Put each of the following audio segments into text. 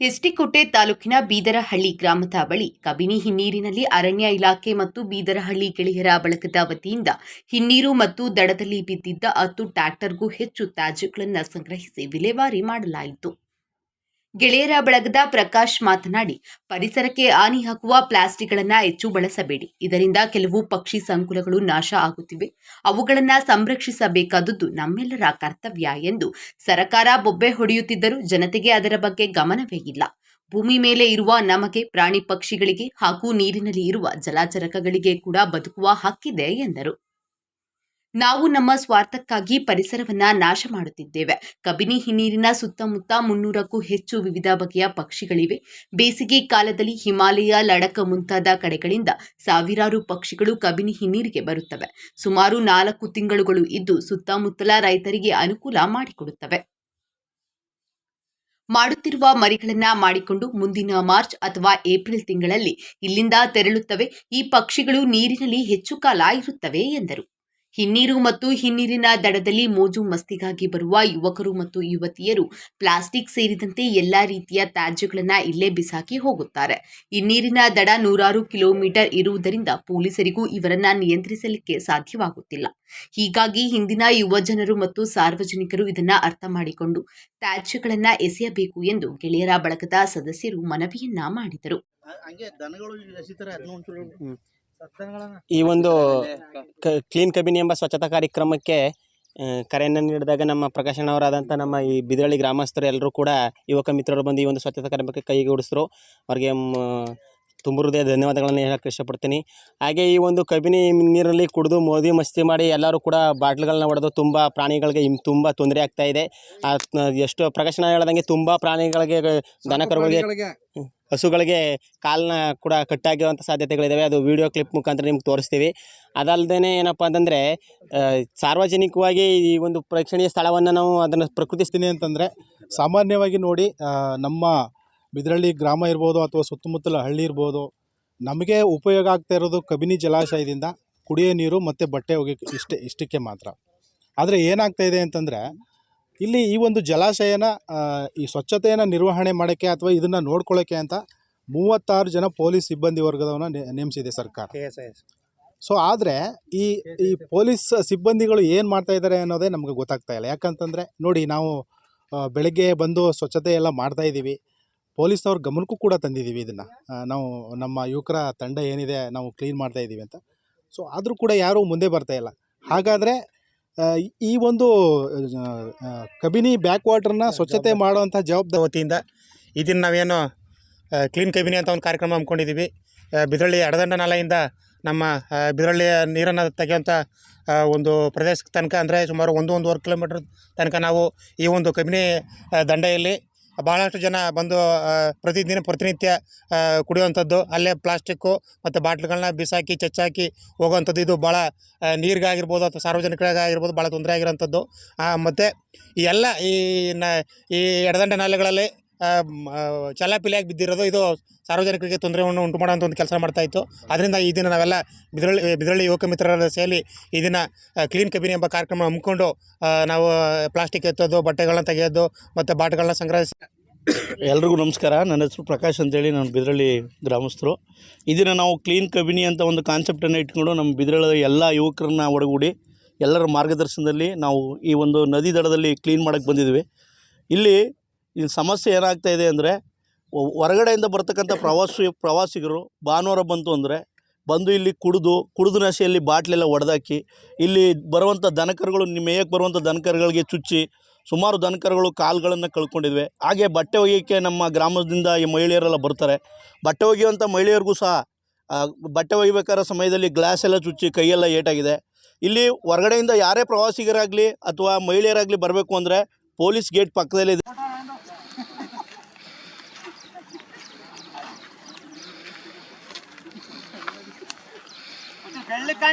ಎಸ್ಟಿಕೋಟೆ ತಾಲೂಕಿನ ಬೀದರಹಳ್ಳಿ ಗ್ರಾಮದ ಬಳಿ ಕಬಿನಿ ಹಿನ್ನೀರಿನಲ್ಲಿ ಅರಣ್ಯ ಇಲಾಖೆ ಮತ್ತು ಬೀದರಹಳ್ಳಿ ಗೆಳೆಯರ ಬಳಗದ ವತಿಯಿಂದ ಹಿನ್ನೀರು ಮತ್ತು ದಡದಲ್ಲಿ ಬಿದ್ದಿದ್ದ ಹತ್ತು ಟ್ರ್ಯಾಕ್ಟರ್ಗೂ ಹೆಚ್ಚು ತ್ಯಾಜ್ಯಗಳನ್ನು ಸಂಗ್ರಹಿಸಿ ವಿಲೇವಾರಿ ಮಾಡಲಾಯಿತು. ಗೆಳೆಯರ ಬಳಗದ ಪ್ರಕಾಶ್ ಮಾತನಾಡಿ, ಪರಿಸರಕ್ಕೆ ಹಾನಿ ಹಾಕುವ ಪ್ಲಾಸ್ಟಿಕ್ಗಳನ್ನು ಹೆಚ್ಚು ಬಳಸಬೇಡಿ. ಇದರಿಂದ ಕೆಲವು ಪಕ್ಷಿ ಸಂಕುಲಗಳು ನಾಶ ಆಗುತ್ತಿವೆ. ಅವುಗಳನ್ನು ಸಂರಕ್ಷಿಸಬೇಕಾದದ್ದು ನಮ್ಮೆಲ್ಲರ ಕರ್ತವ್ಯ ಎಂದು ಸರಕಾರ ಬೊಬ್ಬೆ ಹೊಡೆಯುತ್ತಿದ್ದರೂ ಜನತೆಗೆ ಅದರ ಬಗ್ಗೆ ಗಮನವೇ ಇಲ್ಲ. ಭೂಮಿ ಮೇಲೆ ಇರುವ ನಮಗೆ ಪ್ರಾಣಿ ಪಕ್ಷಿಗಳಿಗೆ ಹಾಗೂ ನೀರಿನಲ್ಲಿ ಇರುವ ಜಲಚರಕಗಳಿಗೆ ಕೂಡ ಬದುಕುವ ಹಕ್ಕಿದೆ ಎಂದರು. ನಾವು ನಮ್ಮ ಸ್ವಾರ್ಥಕ್ಕಾಗಿ ಪರಿಸರವನ್ನ ನಾಶ ಮಾಡುತ್ತಿದ್ದೇವೆ. ಕಬಿನಿ ಹಿನ್ನೀರಿನ ಸುತ್ತಮುತ್ತ ಮುನ್ನೂರಕ್ಕೂ ಹೆಚ್ಚು ವಿವಿಧ ಬಗೆಯ ಪಕ್ಷಿಗಳಿವೆ. ಬೇಸಿಗೆ ಕಾಲದಲ್ಲಿ ಹಿಮಾಲಯ ಲಡಕ ಮುಂತಾದ ಕಡೆಗಳಿಂದ ಸಾವಿರಾರು ಪಕ್ಷಿಗಳು ಕಬಿನಿ ಹಿನ್ನೀರಿಗೆ ಬರುತ್ತವೆ. ಸುಮಾರು ನಾಲ್ಕು ತಿಂಗಳುಗಳು ಇದ್ದು ಸುತ್ತಮುತ್ತಲ ರೈತರಿಗೆ ಅನುಕೂಲ ಮಾಡಿಕೊಡುತ್ತವೆ. ಮಾಡುತ್ತಿರುವ ಮರಿಗಳನ್ನ ಮಾಡಿಕೊಂಡು ಮುಂದಿನ ಮಾರ್ಚ್ ಅಥವಾ ಏಪ್ರಿಲ್ ತಿಂಗಳಲ್ಲಿ ಇಲ್ಲಿಂದ ತೆರಳುತ್ತವೆ. ಈ ಪಕ್ಷಿಗಳು ನೀರಿನಲ್ಲಿ ಹೆಚ್ಚು ಕಾಲ ಇರುತ್ತವೆ ಎಂದರು. ಹಿನ್ನೀರು ಮತ್ತು ಹಿನ್ನೀರಿನ ದಡದಲ್ಲಿ ಮೋಜು ಮಸ್ತಿಗಾಗಿ ಬರುವ ಯುವಕರು ಮತ್ತು ಯುವತಿಯರು ಪ್ಲಾಸ್ಟಿಕ್ ಸೇರಿದಂತೆ ಎಲ್ಲಾ ರೀತಿಯ ತ್ಯಾಜ್ಯಗಳನ್ನು ಇಲ್ಲೇ ಬಿಸಾಕಿ ಹೋಗುತ್ತಾರೆ. ಹಿನ್ನೀರಿನ ನೀರಿನ ದಡ ನೂರಾರು ಕಿಲೋಮೀಟರ್ ಇರುವುದರಿಂದ ಪೊಲೀಸರಿಗೂ ಇವರನ್ನ ನಿಯಂತ್ರಿಸಲಿಕ್ಕೆ ಸಾಧ್ಯವಾಗುತ್ತಿಲ್ಲ. ಹೀಗಾಗಿ ಹಿಂದಿನ ಯುವ ಜನರು ಮತ್ತು ಸಾರ್ವಜನಿಕರು ಇದನ್ನ ಅರ್ಥ ಮಾಡಿಕೊಂಡು ತ್ಯಾಜ್ಯಗಳನ್ನ ಎಸೆಯಬೇಕು ಎಂದು ಗೆಳೆಯರ ಬಳಗದ ಸದಸ್ಯರು ಮನವಿಯನ್ನ ಮಾಡಿದರು. ಈ ಒಂದು ಕ್ಲೀನ್ ಕಬಿನಿ ಎಂಬ ಸ್ವಚ್ಛತಾ ಕಾರ್ಯಕ್ರಮಕ್ಕೆ ಕರೆಯನ್ನು ನೀಡಿದಾಗ ನಮ್ಮ ಪ್ರಕಾಶನವರಾದಂಥ ನಮ್ಮ ಈ ಬಿದರಳ್ಳಿ ಗ್ರಾಮಸ್ಥರು ಎಲ್ಲರೂ ಕೂಡ ಯುವಕ ಮಿತ್ರರು ಬಂದು ಈ ಒಂದು ಸ್ವಚ್ಛತಾ ಕಾರ್ಯಕ್ರಮಕ್ಕೆ ಕೈಗೂಡಿಸಿದ್ರು ಅವ್ರಿಗೆ ತುಂಬ ಹೃದಯ ಧನ್ಯವಾದಗಳನ್ನು ಹೇಳಕ್ಕೆ ಇಷ್ಟಪಡ್ತೀನಿ. ಹಾಗೆ ಈ ಒಂದು ಕಬಿನಿ ನೀರಲ್ಲಿ ಕುಡಿದು ಮೋದಿ ಮಸ್ತಿ ಮಾಡಿ ಎಲ್ಲರೂ ಕೂಡ ಬಾಟ್ಲ್ಗಳನ್ನ ಹೊಡೆದು ತುಂಬ ಪ್ರಾಣಿಗಳಿಗೆ ಇಮ್ ತುಂಬ ತೊಂದರೆ ಆಗ್ತಾ ಇದೆ. ಎಷ್ಟು ಪ್ರಕಾಶನ ಹೇಳ್ದಂಗೆ ತುಂಬ ಪ್ರಾಣಿಗಳಿಗೆ ದನ ಕರುಗಳಿಗೆ ಹಸುಗಳಿಗೆ ಕಾಲನ್ನ ಕೂಡ ಕಟ್ಟಾಗಿರುವಂಥ ಸಾಧ್ಯತೆಗಳಿದ್ದಾವೆ ಅದು ವಿಡಿಯೋ ಕ್ಲಿಪ್ ಮುಖಾಂತರ ನಿಮ್ಗೆ ತೋರಿಸ್ತೀವಿ. ಅದಲ್ಲದೆ ಏನಪ್ಪ ಅಂತಂದರೆ ಸಾರ್ವಜನಿಕವಾಗಿ ಈ ಒಂದು ಪ್ರೇಕ್ಷಣೀಯ ಸ್ಥಳವನ್ನು ನಾವು ಅದನ್ನು ಪ್ರಕೃತಿ ಪ್ರಕೃತಿಸ್ತೀನಿ ಅಂತಂದರೆ, ಸಾಮಾನ್ಯವಾಗಿ ನೋಡಿ ನಮ್ಮ ಬಿದ್ರಳ್ಳಿ ಗ್ರಾಮ ಇರ್ಬೋದು ಅಥವಾ ಸುತ್ತಮುತ್ತಲ ಹಳ್ಳಿ ಇರ್ಬೋದು, ನಮಗೆ ಉಪಯೋಗ ಆಗ್ತಾ ಇರೋದು ಕಬಿನಿ ಜಲಾಶಯದಿಂದ ಕುಡಿಯೋ ನೀರು ಮತ್ತು ಬಟ್ಟೆ ಒಗೆಯೋಕ್ಕೆ ಇಷ್ಟೇ, ಇಷ್ಟಕ್ಕೆ ಮಾತ್ರ. ಆದರೆ ಏನಾಗ್ತಾಯಿದೆ ಅಂತಂದರೆ ಇಲ್ಲಿ ಈ ಒಂದು ಜಲಾಶಯನ ಈ ಸ್ವಚ್ಛತೆಯನ್ನು ನಿರ್ವಹಣೆ ಮಾಡೋಕ್ಕೆ ಅಥವಾ ಇದನ್ನು ನೋಡ್ಕೊಳ್ಳೋಕ್ಕೆ ಅಂತ ಮೂವತ್ತಾರು ಜನ ಪೊಲೀಸ್ ಸಿಬ್ಬಂದಿ ವರ್ಗದವನ್ನ ನೇಮಿಸಿದೆ ಸರ್ಕಾರ. ಸೊ ಆದರೆ ಈ ಈ ಪೊಲೀಸ್ ಸಿಬ್ಬಂದಿಗಳು ಏನು ಮಾಡ್ತಾ ಇದ್ದಾರೆ ಅನ್ನೋದೇ ನಮಗೆ ಗೊತ್ತಾಗ್ತಾ ಇಲ್ಲ. ಯಾಕಂತಂದರೆ ನೋಡಿ ನಾವು ಬೆಳಗ್ಗೆ ಬಂದು ಸ್ವಚ್ಛತೆ ಎಲ್ಲ ಮಾಡ್ತಾ ಇದ್ದೀವಿ. ಪೊಲೀಸ್ನವ್ರ ಗಮನಕ್ಕೂ ಕೂಡ ತಂದಿದ್ದೀವಿ ಇದನ್ನು. ನಾವು ನಮ್ಮ ಯುವಕರ ತಂಡ ಏನಿದೆ ನಾವು ಕ್ಲೀನ್ ಮಾಡ್ತಾ ಇದ್ದೀವಿ ಅಂತ. ಸೊ ಆದರೂ ಕೂಡ ಯಾರೂ ಮುಂದೆ ಬರ್ತಾ ಇಲ್ಲ. ಹಾಗಾದರೆ ಈ ಒಂದು ಕಬಿನಿ ಬ್ಯಾಕ್ ವಾಟರ್ನ ಸ್ವಚ್ಛತೆ ಮಾಡುವಂಥ ಜವಾಬ್ದಾರಿ ವತಿಯಿಂದ ಇದನ್ನು ನಾವೇನು ಕ್ಲೀನ್ ಕಬಿನಿ ಅಂತ ಒಂದು ಕಾರ್ಯಕ್ರಮ ಹಮ್ಮಿಕೊಂಡಿದ್ದೀವಿ ಬಿದರಳ್ಳಿ ಎಡದಂಡ ನಾಲೆಯಿಂದ ನಮ್ಮ ಬಿದರಳ್ಳಿಯ ನೀರನ್ನು ತೆಗೆಯುವಂಥ ಒಂದು ಪ್ರದೇಶಕ್ಕೆ ತನಕ ಅಂದರೆ ಸುಮಾರು ಒಂದು ಒಂದೂವರೆ ಕಿಲೋಮೀಟ್ರ್ ತನಕ ನಾವು ಈ ಒಂದು ಕಬಿನಿ ದಂಡೆಯಲ್ಲಿ ಭಾಳಷ್ಟು ಜನ ಬಂದು ಪ್ರತಿದಿನ ಪ್ರತಿನಿತ್ಯ ಕುಡಿಯುವಂಥದ್ದು, ಅಲ್ಲೇ ಪ್ಲಾಸ್ಟಿಕ್ಕು ಮತ್ತು ಬಾಟ್ಲ್ಗಳನ್ನ ಬಿಸಾಕಿ, ಚಚ್ಚಾಕಿ ಹೋಗುವಂಥದ್ದು. ಇದು ಭಾಳ ನೀರಿಗಾಗಿರ್ಬೋದು ಅಥವಾ ಸಾರ್ವಜನಿಕರಿಗಾಗಿರ್ಬೋದು ಭಾಳ ತೊಂದರೆ ಆಗಿರೋಂಥದ್ದು. ಮತ್ತು ಈ ಎಲ್ಲ ಈ ನ, ಈ ಎಡದಂಡೆ ನಾಲೆಗಳಲ್ಲಿ ಚಲಾಪಿಲಿಯಾಗಿ ಬಿದ್ದಿರೋದು ಇದು ಸಾರ್ವಜನಿಕರಿಗೆ ತೊಂದರೆಯನ್ನು ಉಂಟು ಮಾಡುವಂಥ ಒಂದು ಕೆಲಸ ಮಾಡ್ತಾ ಇತ್ತು. ಅದರಿಂದ ಈ ದಿನ ನಾವೆಲ್ಲ ಬಿದರಳ್ಳಿ, ಬಿದ್ರಳ್ಳಿ ಯುವಕ ಮಿತ್ರರ ಸೇರಿ ಈ ದಿನ ಕ್ಲೀನ್ ಕಬಿನಿ ಎಂಬ ಕಾರ್ಯಕ್ರಮ ಹಮ್ಮಿಕೊಂಡು ನಾವು ಪ್ಲಾಸ್ಟಿಕ್ ಎತ್ತೋದು, ಬಟ್ಟೆಗಳನ್ನ ತೆಗೆಯೋದು ಮತ್ತು ಬಾಟ್ಗಳನ್ನ ಸಂಗ್ರಹಿಸಿ ಎಲ್ರಿಗೂ ನಮಸ್ಕಾರ. ನನ್ನ ಹೆಸರು ಪ್ರಕಾಶ್ ಅಂತೇಳಿ, ನಾನು ಬಿದರಳ್ಳಿ ಗ್ರಾಮಸ್ಥರು. ಇದನ್ನು ನಾವು ಕ್ಲೀನ್ ಕಬಿನಿ ಅಂತ ಒಂದು ಕಾನ್ಸೆಪ್ಟನ್ನು ಇಟ್ಕೊಂಡು ನಮ್ಮ ಬಿದರಳ್ಳಿ ಎಲ್ಲ ಯುವಕರನ್ನ ಒಡಗೂಡಿ, ಎಲ್ಲರ ಮಾರ್ಗದರ್ಶನದಲ್ಲಿ ನಾವು ಈ ಒಂದು ನದಿ ದಡದಲ್ಲಿ ಕ್ಲೀನ್ ಮಾಡೋಕ್ಕೆ ಬಂದಿದ್ವಿ. ಇಲ್ಲಿ ಈ ಸಮಸ್ಯೆ ಏನಾಗ್ತಾ ಇದೆ ಅಂದರೆ ಹೊರಗಡೆಯಿಂದ ಬರ್ತಕ್ಕಂಥ ಪ್ರವಾಸಿ, ಪ್ರವಾಸಿಗರು ಭಾನುವಾರ ಬಂತು ಅಂದರೆ, ಬಂದು ಇಲ್ಲಿ ಕುಡಿದು ಕುಡಿದು ನಶೆಯಲ್ಲಿ ಬಾಟ್ಲೆಲ್ಲ ಒಡೆದಾಕಿ, ಇಲ್ಲಿ ಬರುವಂಥ ದನಕರುಗಳು, ನಿಮ್ಮ ಮೇಯಕ್ಕೆ ಬರುವಂಥ ದನಕರುಗಳಿಗೆ ಚುಚ್ಚಿ, ಸುಮಾರು ದನಕರುಗಳು ಕಾಲುಗಳನ್ನು ಕಳ್ಕೊಂಡಿದ್ವಿ. ಹಾಗೆ ಬಟ್ಟೆ ಒಗೆಯೋಕ್ಕೆ ನಮ್ಮ ಗ್ರಾಮದಿಂದ ಈ ಮಹಿಳೆಯರೆಲ್ಲ ಬರ್ತಾರೆ. ಬಟ್ಟೆ ಒಗೆಯುವಂಥ ಮಹಿಳೆಯರಿಗೂ ಸಹ ಬಟ್ಟೆ ಒಗಿಬೇಕಾದ ಸಮಯದಲ್ಲಿ ಗ್ಲಾಸ್ ಎಲ್ಲ ಚುಚ್ಚಿ ಕೈಯೆಲ್ಲ ಏಟಾಗಿದೆ. ಇಲ್ಲಿ ಹೊರಗಡೆಯಿಂದ ಯಾರೇ ಪ್ರವಾಸಿಗರಾಗಲಿ ಅಥವಾ ಮಹಿಳೆಯರಾಗಲಿ ಬರಬೇಕು ಅಂದರೆ ಪೊಲೀಸ್ ಗೇಟ್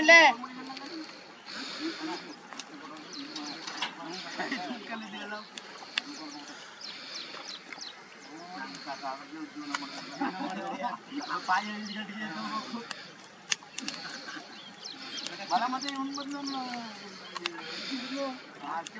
আনলে मला मध्ये येऊन बदलून आजचे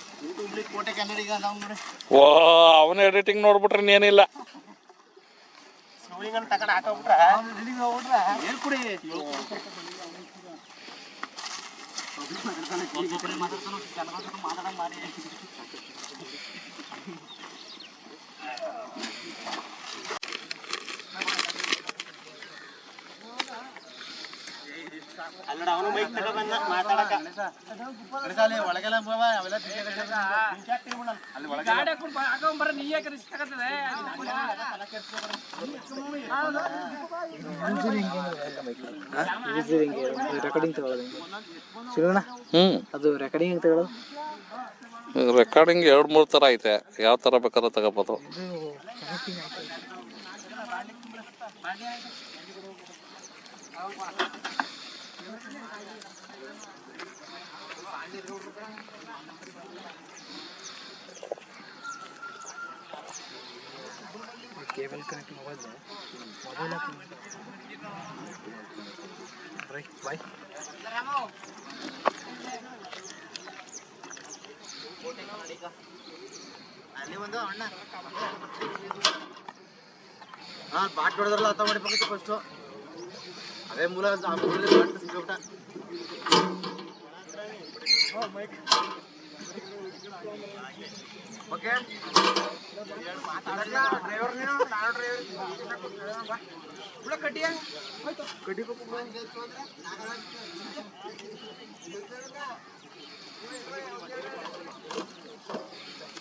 ವಾ ಅವನ ಎಡಿಟಿಂಗ್ ನೋಡ್ಬಿಟ್ರೆ ಇನ್ನೇನಿಲ್ಲ ರೆಕಾರ್ಡಿಂಗ್ ತಗೊಳ್ಳೋದು ಶಿವಣ್ಣ ಹ್ಮ್. ಅದು ರೆಕಾರ್ಡಿಂಗ್ ತಗೊಳ್ಳೋದು ರೆಕಾರ್ಡಿಂಗ್ ಎರಡ್ ಮೂರ್ ತರ ಐತೆ. ಯಾವ ತರ ಬೇಕಾದ್ರೆ ತಗೋಬೋದು. cable connect mobile mobile right bye ಹಾಂ ಬಾಟ್ ಹೊಡೆದ್ರಲ್ಲ ಅರ್ಥ ಮಾಡಿಬೇಕಿತ್ತು ಫಸ್ಟು ಅದೇ ಮೂಲ ಆ ಮೂಲ ಸಿಕ್ಬಿಟ್ಟ ಓಕೆ ಡ್ರೈವರ್ ನೀನು ನಾನು ಡ್ರೈವರ್ ಕಟ್ಟಿಯ ಕಟ್ಟಿಬೇಕು